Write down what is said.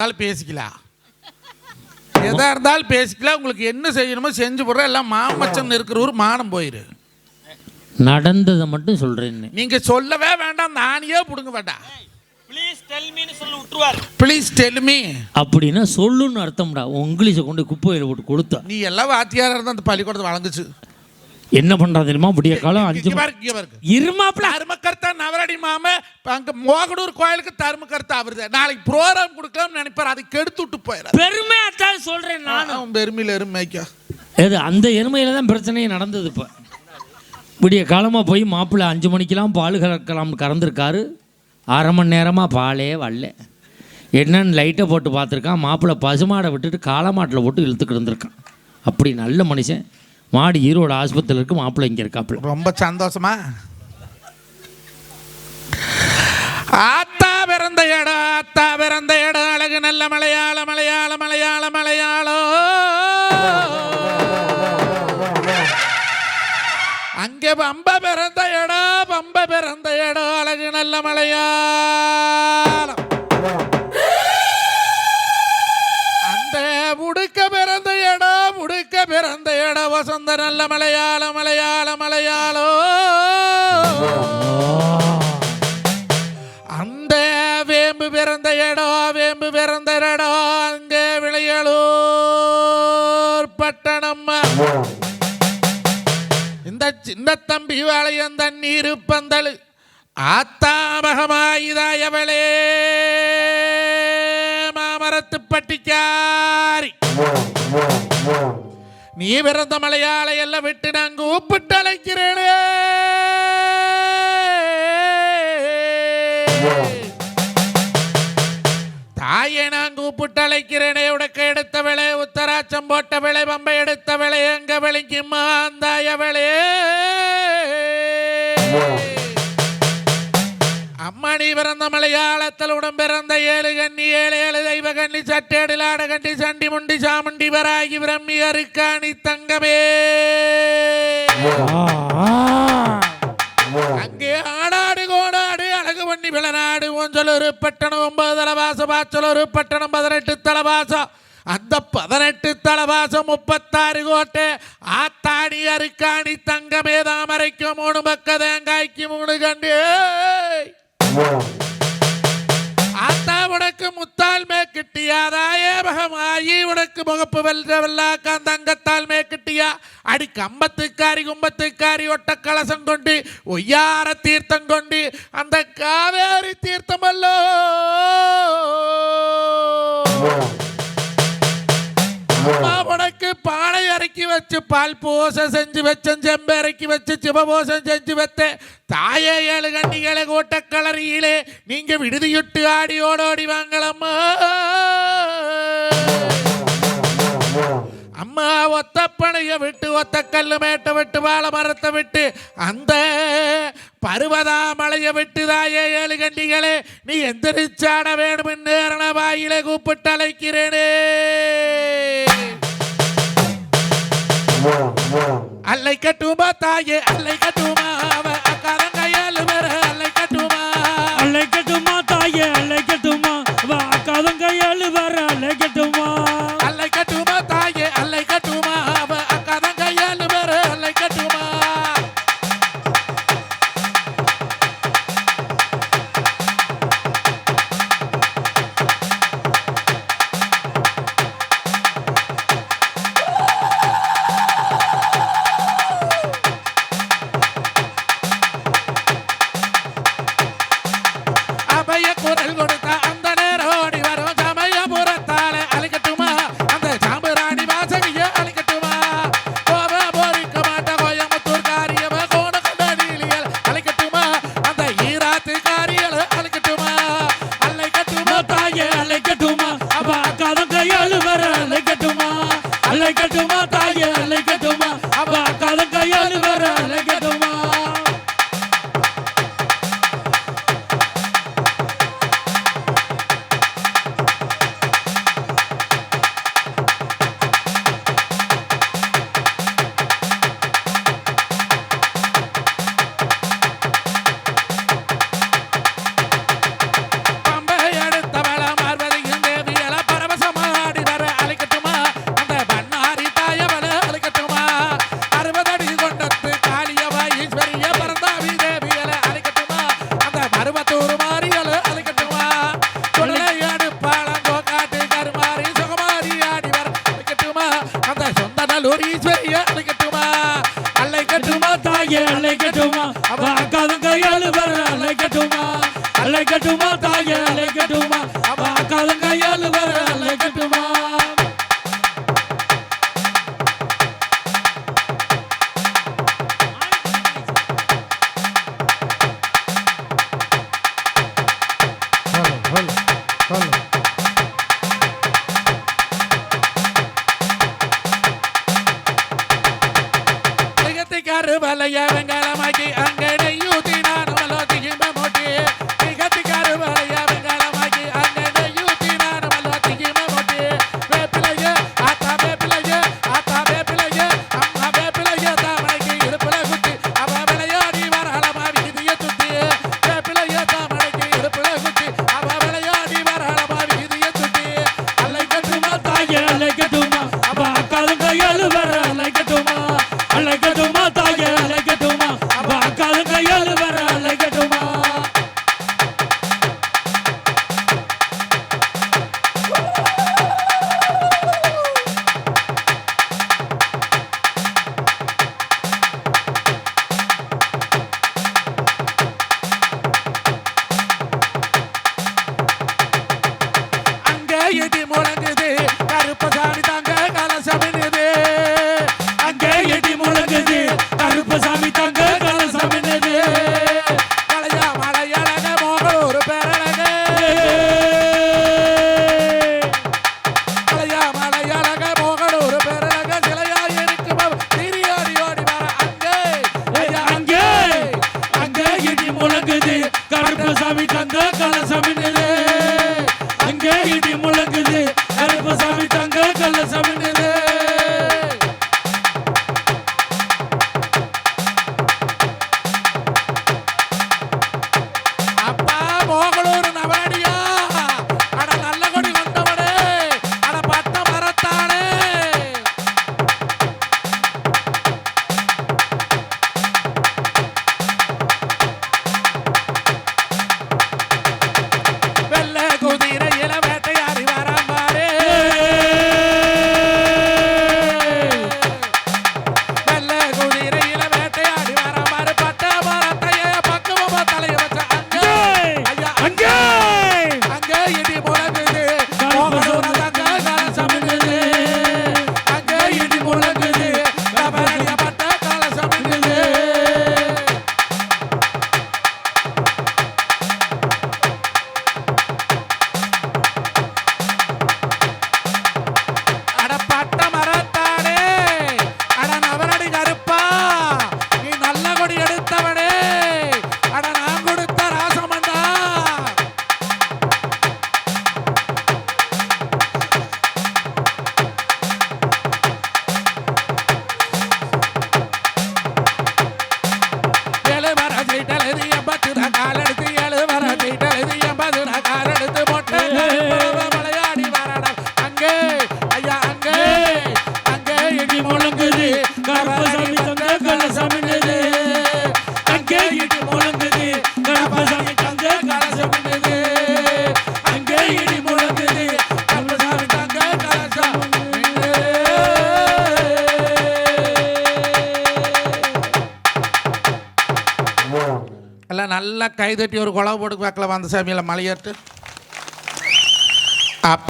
இருந்தாலும் பேசிக்கலாம் எதா இருந்தாலும் பேசிக்கலாம் உங்களுக்கு என்ன செய்யணுமோ செஞ்சு போடுற எல்லாம் மாமச்சன் இருக்கிற ஊர் மானம் போயிரு. நடந்ததை மட்டும் சொல்றேன்னு. நீங்க சொல்லவே வேண்டாம் நானே புடுங்க வேண்டாம் ப்ளீஸ் டெல் மீன்னு சொல்லி விட்டுருவார். ப்ளீஸ் டெல்மி அப்படின்னா சொல்லுன்னு அர்த்தம்டா. இங்கிலீஷை கொண்டு குப்பையில் போட்டு கொடுத்தா நீ எல்லாம் வாத்தியாரா இருந்தா அந்த பள்ளிக்கூடத்தை வழங்குச்சு என்ன பண்றா தெரியுமா? விடிய காலம் அஞ்சு இருமாப்ல தர்மகர்த்தா நவரடி மாம அங்க மோகனூர் கோயிலுக்கு தர்மகர்த்தா அவரு நாளைக்கு ப்ரோக்ராம் கொடுக்கலாம்னு நினைப்பாரு. அதை கெடுத்து விட்டு போயிடாரு பெருமையா தான் சொல்றேன் நான் அவன் பெருமையில எருமைக்கா. எது அந்த எருமையில தான் பிரச்சனையே நடந்தது இப்போ. விடிய காலமாக போய் மாப்பிள்ளை அஞ்சு மணிக்கெல்லாம் பால் கறக்கலாம்னு கறந்துருக்காரு. அரை மணி நேரமாக பாலே வரல. என்னன்னு லைட்டை போட்டு பார்த்துருக்கான். மாப்பிள்ளை பசுமாடை விட்டுட்டு காளமாட்டில் போட்டு இழுத்துக்கிட்டு இருந்திருக்கான் அப்படி நல்ல மனுஷன். மாடு ஈரோடு ஆஸ்பத்திரியில் இருக்கு மாப்பிள்ளை இங்கே இருக்காப்புல. ரொம்ப சந்தோஷமா? ஆத்தா பிறந்த இடம் ஆத்தா பிறந்த இடம் அழகு நல்ல மலையாள மலையாள மலையாள மலையாளம் அங்கே பம்ப பிறந்த இடம் பம்ப பிறந்த இடம் அழகு நல்ல மலையா வசந்த நல்ல மலையாள மலையாள மலையாளோ. அந்த வேம்பு பிறந்த இடம் வேம்பு பிறந்த இடம் அங்கே விளையலூர் பட்டணம். இந்த சின்ன தம்பி வாழையம் தண்ணீர் பந்தல். ஆத்தாமகமாயிதாயவளே மாமரத்து பட்டிக்காரி. நீ பிறந்த மலையாளை எல்லாம் விட்டு நாங்க ஒப்பிட்டு அழைக்கிறேனே. தாயை நான் கூப்பிட்டு அழைக்கிறேனே. உடக்க எடுத்தவளே உத்தராச்சம் போட்ட விலை பம்பை எடுத்த விலை எங்க விളിக்குமா மாந்தாய விலையே பிறந்த மலையாளத்தில் உடன் பிறந்த ஏழு கண்ணி ஏழு ஏழு தெய்வ கண்ணி சட்டேடு லாட கண்டி சண்டி முண்டி சாமுண்டி வராகி பிரம்மி அருக்காணி தங்கமே. அங்கே ஆடாடு கோடாடு அழகு பண்ணி விளநாடு ஒஞ்சலொரு பட்டணம் ஒன்பது தலவாசம் பாச்சலொரு பட்டணம் பதினெட்டு தலவாசம் அந்த பதினெட்டு தலவாசம் முப்பத்தாறு கோட்டை ஆத்தாடி அருக்காணி தங்கமே தாமரைக்கும் மூணு பக்க தேங்காய்க்கு மூணு கண்டு. ஆத்தா உனக்கு முத்தால் மேக்கிட்டியா தாயே பகமாயி உனக்கு முகப்பு வெல்ற வெள்ளாக்கான் தங்கத்தால் மேக்கிட்டியா அடி கம்பத்துக்காரி கும்பத்துக்காரி ஒட்ட கலசம் கொண்டு ஒய்யார எனக்கு பாலை இறக்கி வச்சு பால் பூசை செஞ்சு வச்சேன் செம்பு இறக்கி வச்சு சிவபோசம் செஞ்சு வைத்தேன். தாயே ஏழு கண்ணிகளை கூட்ட கலரியிலே நீங்க விடுதியுட்டு ஆடி ஓடோடி வாங்களம்மா அம்மா ஒத்த பனைய விட்டு ஒத்த கல்லு மேட்டை விட்டு வாழை மரத்தை விட்டு அந்த பருவதா மலையை விட்டு தாயே ஏழு கண்டிகளே நீ எந்திரிச்சாட வேணும் நேரண வாயில கூப்பிட்டு அழைக்கிறேனே. அல்லை கட்டுமா தாயே அல்லை கட்டுமா அவ? அக்காரங்கையால் வேற அல்லை கட்டுமா? அல்லை கட்டுமா தாயே அழைக்கட்டுமா வா அக்காதம் கையாளு வர அலைக்கட்டுமா தாய அலைக்கட்டுமா அவா கலங்கையால் வர அலைக்கட்டுமா கருவலையரங்கலமாக்கி இடி முழங்குது. கருப்பு சாமி தாங்க கலசமினுது அங்கே இடி முழங்குது. கருப்பு சாமி தாங்க கலசமினுது கலையா மலையழக மோகலூர் பேரழக. கலையா மலையழக மோகலூர் பேரழக. சிலையா இருக்கும் திரியோடி ஓடி வர அங்கே. அங்கே. அங்கே இடி முழங்குது. கருப்பு சாமி தங்க கலசமினுது அங்கே இடி முழ கைதட்டி ஒரு குழவு போட்டு வைக்கல வந்த சாமியில் மலையேற்று. அப்போ